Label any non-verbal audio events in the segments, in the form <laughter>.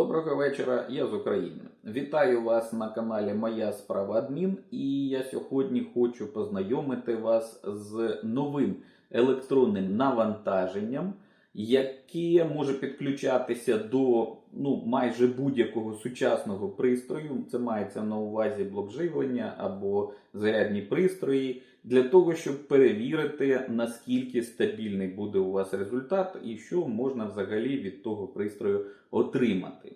Доброго вечора, я з України. Вітаю вас на каналі Моя справа Адмін. І я сьогодні хочу познайомити вас з новим електронним навантаженням, яке може підключатися до ну, майже будь-якого сучасного пристрою. Це мається на увазі блок живлення або зарядні пристрої, для того, щоб перевірити, наскільки стабільний буде у вас результат і що можна взагалі від того пристрою отримати.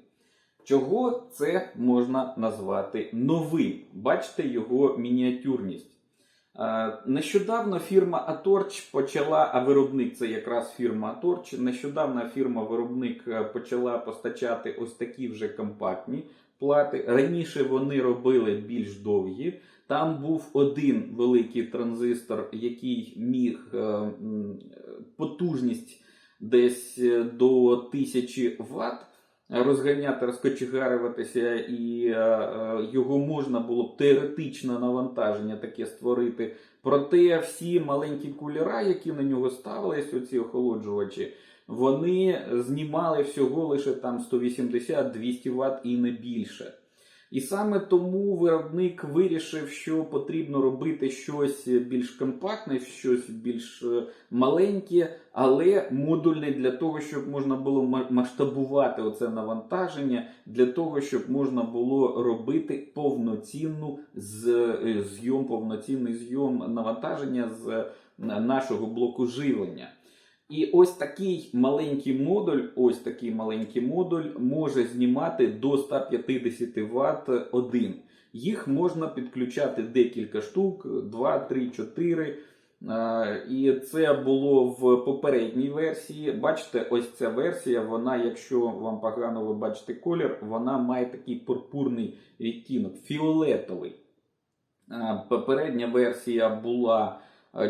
Чого це можна назвати новим? Бачите його мініатюрність. Е, Нещодавно фірма Atorch почала, а виробник це якраз фірма Atorch, Нещодавно фірма-виробник е, почала постачати ось такі вже компактні плати. Раніше вони робили більш довгі. Там був один великий транзистор, який міг е, потужність десь е, до 1000 Вт розганяти, розкочегарюватися, і е, його можна було б теоретично навантаження таке створити. Проте всі маленькі кулера, які на нього ставились, оці охолоджувачі, вони знімали всього лише там 180-200 Вт і не більше. І саме тому виробник вирішив, що потрібно робити щось більш компактне, щось більш е, маленьке, але модульне для того, щоб можна було масштабувати оце навантаження, для того, щоб можна було робити повноцінну е, зйом, повноцінний зйом навантаження з е, нашого блоку живлення. І ось такий маленький модуль, ось такий маленький модуль може знімати до 150 Вт один. Їх можна підключати декілька штук, 2, 3, 4. Е, І це було в попередній версії. Бачите, ось ця версія, вона, якщо вам погано ви бачите колір, вона має такий пурпурний відтінок, фіолетовий. Попередня версія була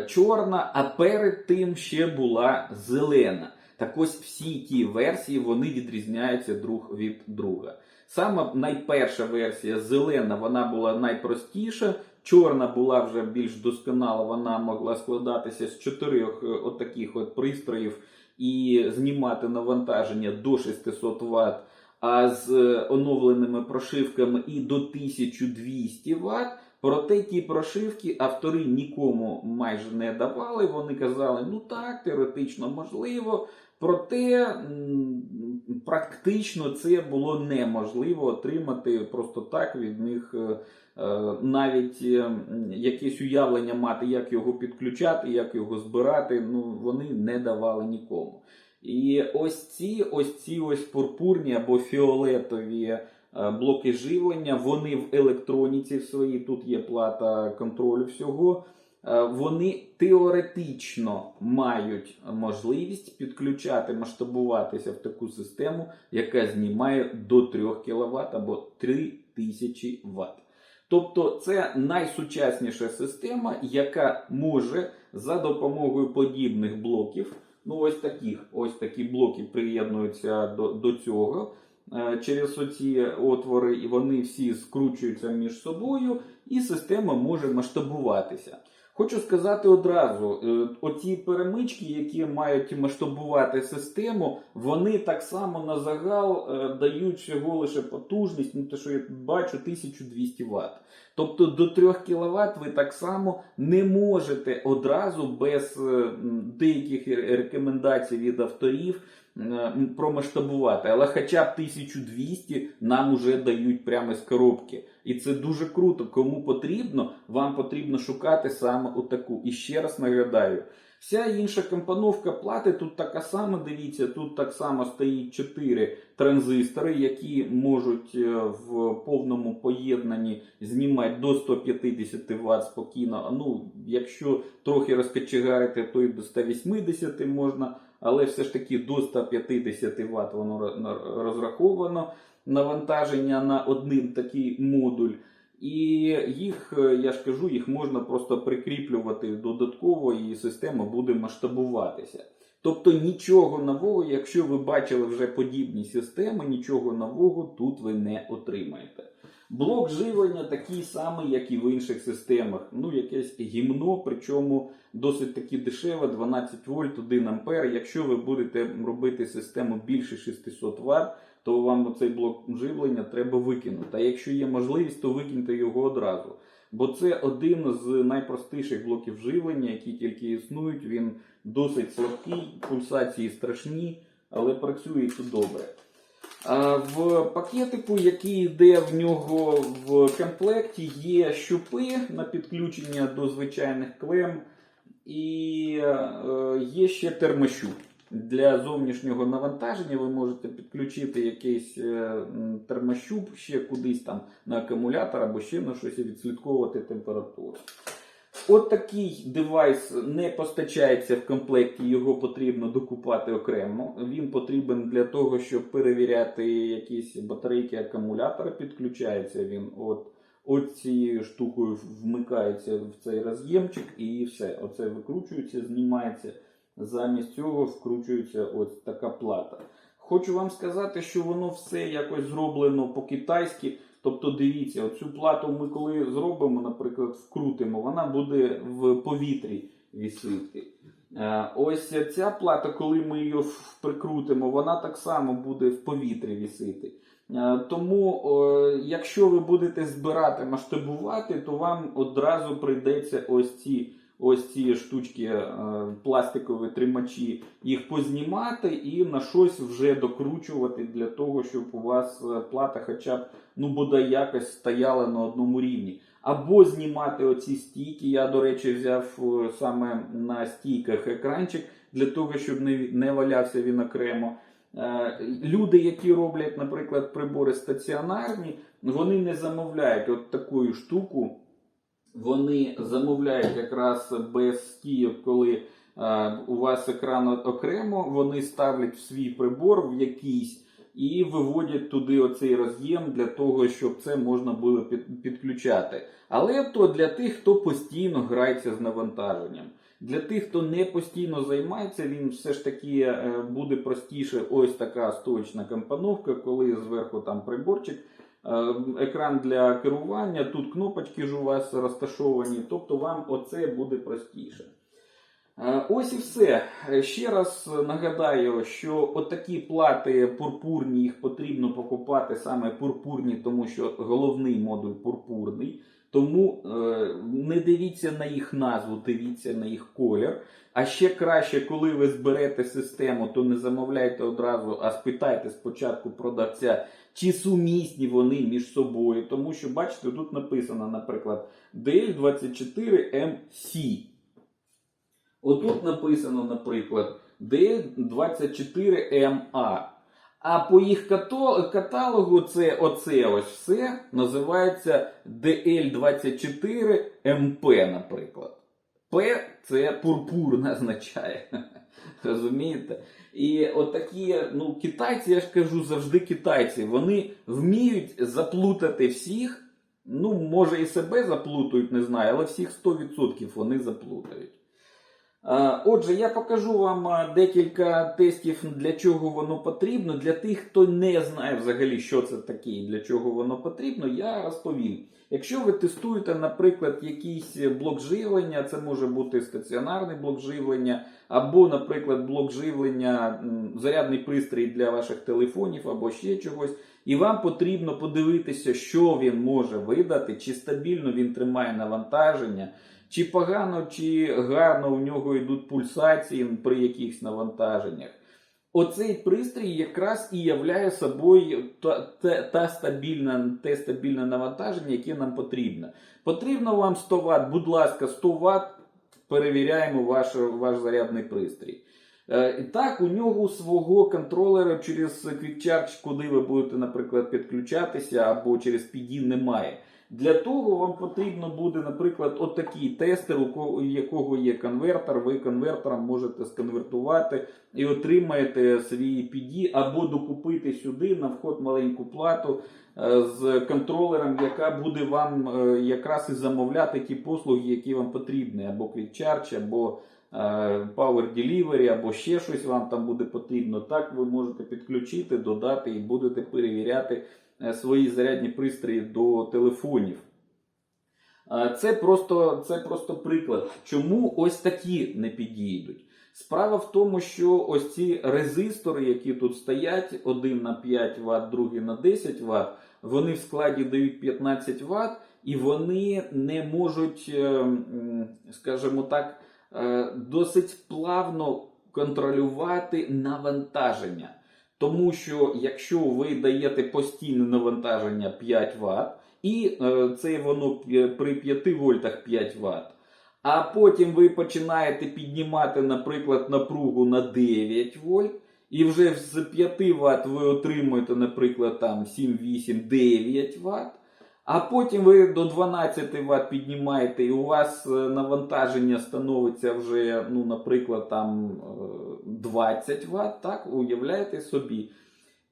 чорна, а перед тим ще була зелена. Так ось всі ті версії вони відрізняються друг від друга. Саме найперша версія зелена, вона була найпростіша. Чорна була вже більш досконала, вона могла складатися з чотирьох е, отаких от пристроїв і знімати навантаження до 600 Вт, а з е, оновленими прошивками і до 1200 Вт. Проте ті прошивки автори нікому майже не давали. Вони казали, ну так, теоретично можливо. Проте практично це було неможливо отримати просто так від них е, е, навіть е, якесь уявлення мати, як його підключати, як його збирати. Ну вони не давали нікому. І ось ці ось ці ось пурпурні або фіолетові блоки живлення, вони в електроніці в своїй, тут є плата контролю всього. е, Вони теоретично мають можливість підключати, масштабуватися в таку систему, яка знімає до 3 кВт або 3000 Вт. Тобто це найсучасніша система, яка може за допомогою подібних блоків, ну ось таких, ось такі блоки приєднуються до, до цього. Е, Через оці отвори, і вони всі скручуються між собою, і система може масштабуватися. Хочу сказати одразу: е, оці перемички, які мають масштабувати систему, вони так само на загал е, дають всього лише потужність, ну те, що я бачу, 1200 Вт. Тобто до 3 кВт ви так само не можете одразу без деяких рекомендацій від авторів промасштабувати. Але хоча б 1200 нам уже дають прямо з коробки. І це дуже круто. Кому потрібно, вам потрібно шукати саме отаку. І ще раз нагадаю. Вся інша компоновка плати тут така сама. Дивіться, тут так само стоїть 4 транзистори, які можуть е, в повному поєднанні знімати до 150 Вт спокійно. Ну, якщо трохи розкочегарити, то і до 180 можна, але все ж таки до 150 Вт воно розраховано навантаження на один такий модуль. І їх, е, я ж кажу, їх можна просто прикріплювати додатково, і система буде масштабуватися. Тобто нічого нового, якщо ви бачили вже подібні системи, нічого нового тут ви не отримаєте. Блок живлення такий самий, як і в інших системах. Ну, якесь гімно, причому досить таки дешеве, 12 вольт, 1 ампер. Якщо ви будете робити систему більше 600 Вт, то вам цей блок живлення треба викинути. А якщо є можливість, то викиньте його одразу. Бо це один з найпростіших блоків живлення, які тільки існують. Він досить слабкий, пульсації страшні, але працює добре. В пакетику, який йде в нього в комплекті, є щупи на підключення до звичайних клем, і е, є ще термощуп. Для зовнішнього навантаження ви можете підключити якийсь е, термощуп ще кудись там на акумулятор або ще на щось і відслідковувати температуру. От такий девайс не постачається в комплекті, його потрібно докупати окремо. Він потрібен для того, щоб перевіряти якісь батарейки акумулятора. Підключається він от, от цією штукою, вмикається в цей роз'ємчик і все. Оце викручується, знімається. Замість цього вкручується ось така плата. Хочу вам сказати, що воно все якось зроблено по-китайськи. Тобто, дивіться, оцю плату ми коли зробимо, наприклад, вкрутимо, вона буде в повітрі вісити. Е, Ось ця плата, коли ми її прикрутимо, вона так само буде в повітрі вісити. Е, Тому, якщо ви будете збирати, масштабувати, то вам одразу прийдеться ось ці, ось ці штучки, е, пластикові тримачі, їх познімати і на щось вже докручувати для того, щоб у вас е, плата хоча б ну бодай якось стояла на одному рівні. Або знімати оці стійки. Я, до речі, взяв е, саме на стійках екранчик для того, щоб не, валявся він окремо. Люди, які роблять, наприклад, прибори стаціонарні, вони не замовляють от таку штуку. Вони замовляють якраз без стійок, коли е, у вас екран окремо, вони ставлять в свій прибор в якийсь і виводять туди оцей роз'єм для того, щоб це можна було підключати. Але то для тих, хто постійно грається з навантаженням. Для тих, хто не постійно займається, він все ж таки е, буде простіше. Ось така стоечна компоновка, коли зверху там приборчик, екран для керування, тут кнопочки ж у вас розташовані, тобто вам оце буде простіше. Е, Ось і все. Е, Ще раз нагадаю, що отакі плати пурпурні, їх потрібно покупати саме пурпурні, тому що головний модуль пурпурний. Тому е, не дивіться на їх назву, дивіться на їх колір. А ще краще, коли ви зберете систему, то не замовляйте одразу, а спитайте спочатку продавця, чи сумісні вони між собою. Тому що, бачите, тут написано, наприклад, DL24MC. Отут написано, наприклад, D24MA. А по їх каталогу це оце ось все називається DL24MP, наприклад. П це пурпурна <laughs> означає. <laughs> Розумієте? І отакі, ну, китайці, я ж кажу, завжди китайці. Вони вміють заплутати всіх. Ну, може і себе заплутають, не знаю, але всіх 100% вони заплутають. Е, Отже, я покажу вам е, декілька тестів, для чого воно потрібно. Для тих, хто не знає взагалі, що це таке і для чого воно потрібно, я розповім. Якщо ви тестуєте, наприклад, якийсь блок живлення, це може бути стаціонарний блок живлення, або, наприклад, блок живлення, зарядний пристрій для ваших телефонів або ще чогось, і вам потрібно подивитися, що він може видати, чи стабільно він тримає навантаження. Чи погано, чи гарно у нього йдуть пульсації при якихось навантаженнях. Оцей пристрій якраз і являє собою та, та, та стабільна, те стабільне навантаження, яке нам потрібно. Потрібно вам 100 Вт, будь ласка, 100 Вт, перевіряємо ваш, ваш зарядний пристрій. Е, І так, у нього свого контролера через Quick куди ви будете, наприклад, підключатися, або через PD немає. Для того вам потрібно буде, наприклад, отакий тестер, у якого є конвертер. Ви конвертером можете сконвертувати і отримаєте свій PD, або докупити сюди на вход маленьку плату е, з контролером, яка буде вам е, якраз і замовляти ті послуги, які вам потрібні, або Quick або е, Power Delivery, або ще щось вам там буде потрібно. Так ви можете підключити, додати і будете перевіряти свої зарядні пристрої до телефонів. Е, Це просто, це просто приклад, чому ось такі не підійдуть. Справа в тому, що ось ці резистори, які тут стоять, один на 5 Вт, другий на 10 Вт, вони в складі дають 15 Вт, і вони не можуть, е, скажімо так, е, досить плавно контролювати навантаження. Тому що якщо ви даєте постійне навантаження 5 Вт, і е, це воно при 5 вольтах 5 Вт, а потім ви починаєте піднімати, наприклад, напругу на 9 вольт, і вже з 5 Вт ви отримуєте, наприклад, там 7, 8, 9 Вт. А потім ви до 12 Вт піднімаєте, і у вас е, навантаження становиться вже, ну, наприклад, там е, 20 Вт, так, уявляєте собі.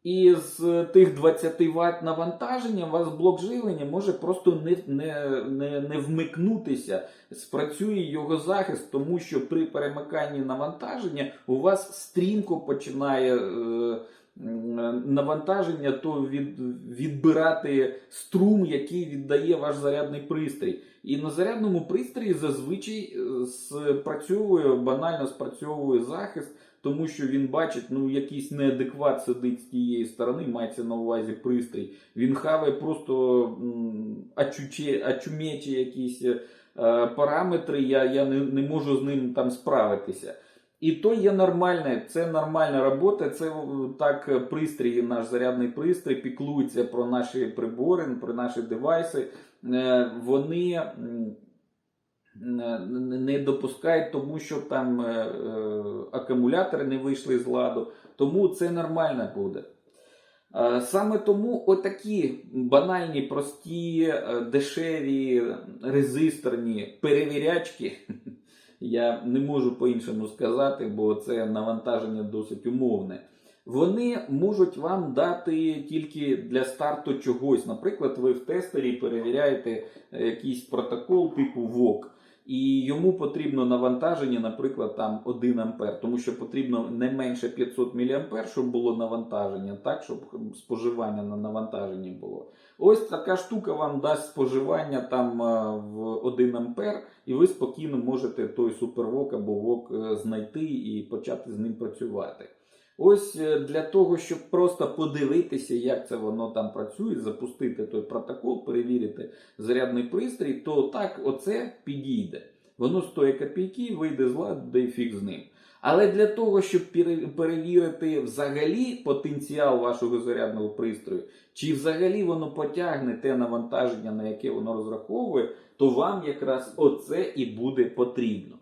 І з тих 20 Вт навантаження у вас блок живлення може просто не, не, не, не вмикнутися. Спрацює його захист, тому що при перемиканні навантаження у вас стрімко починає е, навантаження то від, відбирати струм, який віддає ваш зарядний пристрій. І на зарядному пристрої зазвичай е, спрацьовує, банально спрацьовує захист тому що він бачить, ну якийсь неадекват сидить з тієї сторони, мається на увазі пристрій. Він хаває просто ачумечі якісь е, параметри. Я, я не, не можу з ним там справитися. І то є нормальне, це нормальна робота. Це е, так пристрій, наш зарядний пристрій піклується про наші прибори, про наші девайси. Е, Вони не- допускають тому, що там е, е, акумулятори не вийшли з ладу. Тому це нормально буде. Е, Саме тому отакі банальні, прості, е, дешеві, резисторні перевірячки, <laughs> я не можу по-іншому сказати, бо це навантаження досить умовне. Вони можуть вам дати тільки для старту чогось. Наприклад, ви в тестері перевіряєте е, якийсь протокол типу VOC, і йому потрібно навантаження, наприклад, там 1 ампер, тому що потрібно не менше 500 мА, щоб було навантаження, так, щоб споживання на навантаженні було. Ось така штука вам дасть споживання там е, в 1 ампер, і ви спокійно можете той супервок або вок е, знайти і почати з ним працювати. Ось е, для того, щоб просто подивитися, як це воно там працює, запустити той протокол, перевірити зарядний пристрій, то так оце підійде. Воно стоїть копійки, вийде з ладу, да й фіг з ним. Але для того, щоб перевірити взагалі потенціал вашого зарядного пристрою, чи взагалі воно потягне те навантаження, на яке воно розраховує, то вам якраз оце і буде потрібно.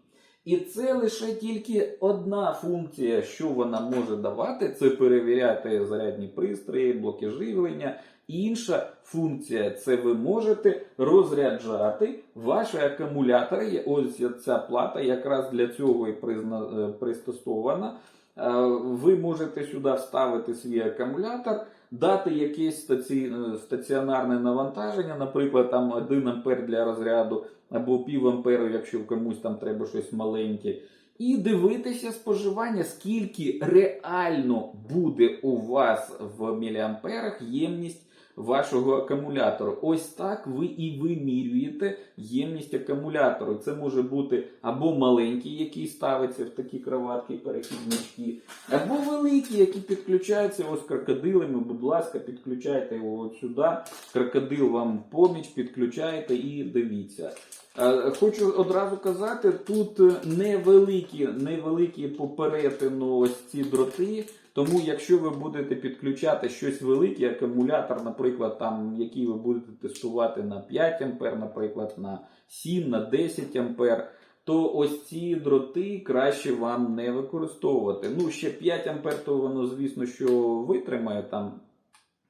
І це лише тільки одна функція, що вона може давати, це перевіряти зарядні пристрої, блоки живлення. Інша функція це ви можете розряджати ваші акумулятори. Ось ця плата якраз для цього і е, пристосована. Е, Ви можете сюди вставити свій акумулятор, дати якесь е, стаціонарне навантаження, наприклад, там 1 ампер для розряду або пів амперу, якщо комусь там треба щось маленьке. І дивитися споживання, скільки реально буде у вас в міліамперах ємність вашого акумулятору. Ось так ви і вимірюєте ємність акумулятору. Це може бути або маленький, який ставиться в такі кроватки, перехіднички, або великі, які підключаються ось крокодилами. Будь ласка, підключайте його от сюди. Крокодил вам поміч, підключайте і дивіться. Е, Хочу одразу казати, тут невеликі, невеликі по перетину ось ці дроти. Тому, якщо ви будете підключати щось велике, акумулятор, наприклад, там, який ви будете тестувати на 5 А, наприклад, на 7, на 10 А, то ось ці дроти краще вам не використовувати. Ну, ще 5 А, то воно, звісно, що витримає там,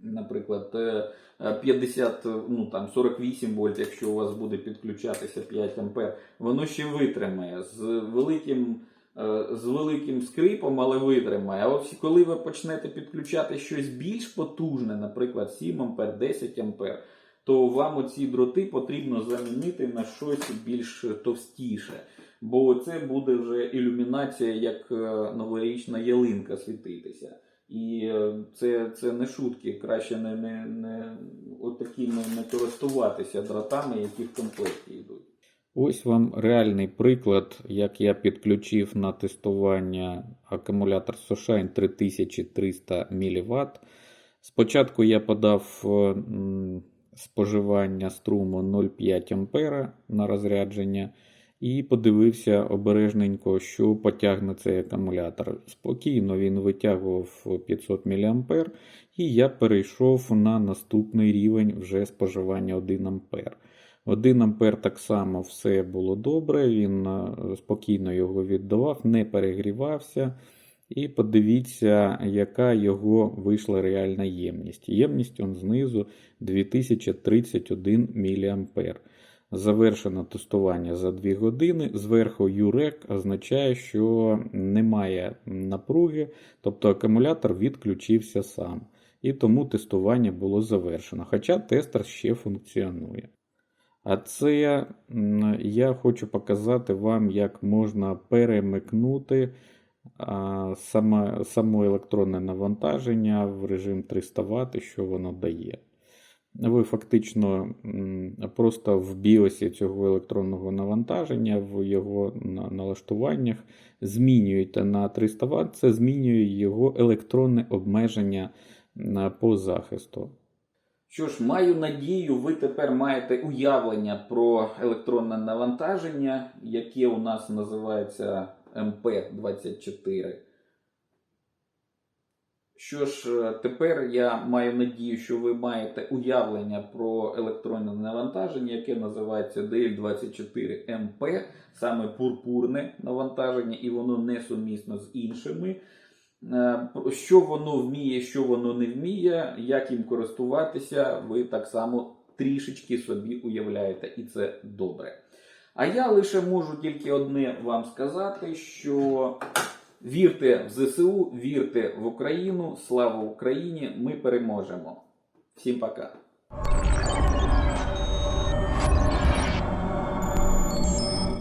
наприклад, е, е, 50, ну там 48 вольт, якщо у вас буде підключатися 5 А, воно ще витримає з великим. е, З великим скрипом, але витримає. А от коли ви почнете підключати щось більш потужне, наприклад, 7 А, 10 А, то вам оці дроти потрібно замінити на щось більш товстіше. Бо це буде вже ілюмінація, як е, новорічна ялинка світитися. І е, це, це не шутки, краще не, не, не, от такими не користуватися дротами, які в комплекті йдуть. Ось вам реальний приклад, як я підключив на тестування акумулятор Soshine 3300 мВт. Спочатку я подав е, споживання струму 0,5 А на розрядження і подивився обережненько, що потягне цей акумулятор. Спокійно він витягував 500 мА, і я перейшов на наступний рівень вже споживання 1 А. 1 ампер так само все було добре, він е, спокійно його віддавав, не перегрівався. І подивіться, яка його вийшла реальна ємність. Ємність он знизу 2031 мА. Завершено тестування за 2 години. Зверху юрек означає, що немає напруги, тобто акумулятор відключився сам. І тому тестування було завершено. Хоча тестер ще функціонує. А це я хочу показати вам, як можна перемикнути саме, само електронне навантаження в режим 300 Вт, що воно дає. Ви фактично просто в біосі цього електронного навантаження, в його налаштуваннях змінюєте на 300 Вт, це змінює його електронне обмеження по захисту. Що ж, маю надію, ви тепер маєте уявлення про електронне навантаження, яке у нас називається МП24. Що ж, е, тепер я маю надію, що ви маєте уявлення про електронне навантаження, яке називається DL24MP, саме пурпурне навантаження, і воно несумісно з іншими. Е, Що воно вміє, що воно не вміє, як їм користуватися, ви так само трішечки собі уявляєте, і це добре. А я лише можу тільки одне вам сказати, що вірте в ЗСУ, вірте в Україну, слава Україні! Ми переможемо. Всім пока!